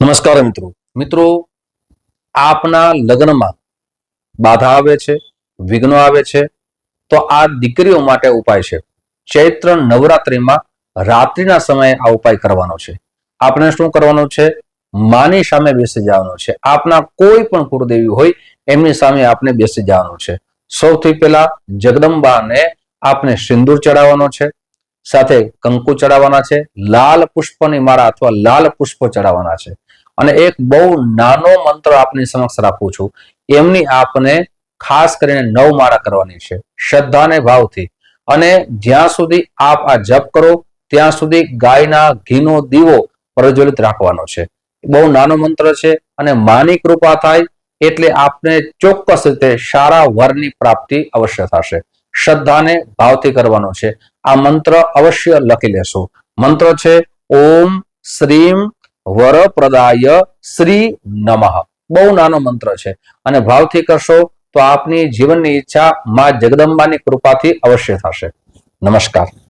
નમસ્કાર મિત્રો. મિત્રો, આપના લગ્નમાં બાધા આવે છે, વિઘ્નો આવે છે, તો આ દીકરીઓ માટે ઉપાય છે. ચૈત્ર નવરાત્રિમાં રાત્રિના સમયે આ ઉપાય કરવાનો છે. આપણે શું કરવાનું છે? માની સામે બેસી જવાનું છે. આપના કોઈ પણ કુળદેવી હોય, એમની સામે આપણે બેસી જવાનું છે. સૌથી પહેલા જગદંબાને આપણે સિંદૂર ચડાવવાનો છે, સાથે કંકુ ચડાવવાના છે, લાલ પુષ્પની માળા અથવા લાલ પુષ્પો ચડાવવાના છે. અને એક બહુ નાનો મંત્ર આપની સમક્ષ રાખું છું. એમની આપને ખાસ કરીને નવ માળા કરવાની છે. શ્રદ્ધાને ભાવથી. અને જ્યાં સુધી આપ આ જપ કરો, ત્યાં સુધી ગાયના ઘીનો દીવો પ્રજ્વલિત રાખવાનો છે. બહુ નાનો મંત્ર છે અને માની કૃપા થાય એટલે આપને ચોક્કસ રીતે સારા વરની પ્રાપ્તિ અવશ્ય થશે. શ્રદ્ધાને ભાવથી કરવાનો છે. આ મંત્ર અવશ્ય લખી લેશો. મંત્ર છે, ઓમ શ્રીમ વરપ્રદાય શ્રી નમઃ. બહુ નાનો મંત્ર છે. અને ભાવથી કરશો તો આપની જીવનની ઈચ્છા માં જગદંબાની કૃપાથી અવશ્ય થશે. નમસ્કાર.